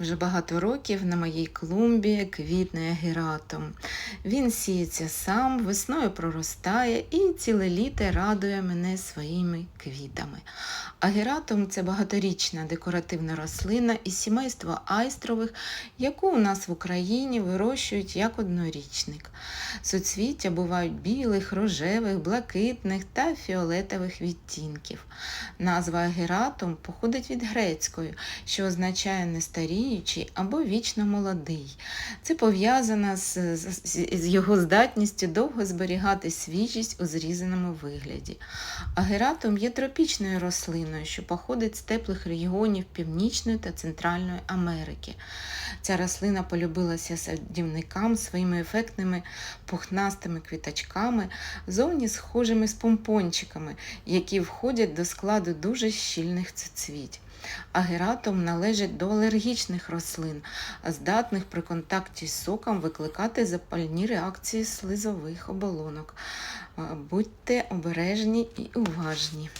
Вже багато років на моїй клумбі квітне гератом. Він сіється сам, весною проростає і ціле літо радує мене своїми квітами. Агератум це багаторічна декоративна рослина із сімейства айстрових, яку у нас в Україні вирощують як однорічник. Суцвіття бувають білих, рожевих, блакитних та фіолетових відтінків. Назва агератум походить від грецької, що означає нестаріючий або вічно молодий. Це пов'язано з, з, з його здатністю довго зберігати свіжість у зрізаному вигляді. Агератум є тропічною рослиною, що походить з теплих регіонів Північної та Центральної Америки. Ця рослина полюбилася садівникам своїми ефектними пухнастими квіточками, зовні схожими з помпончиками, які входять до складу дуже щільних цвіть. Агератум належить до алергічних рослин, здатних при контакті з соком викликати запальні реакції слизових оболонок. Будьте обережні і уважні.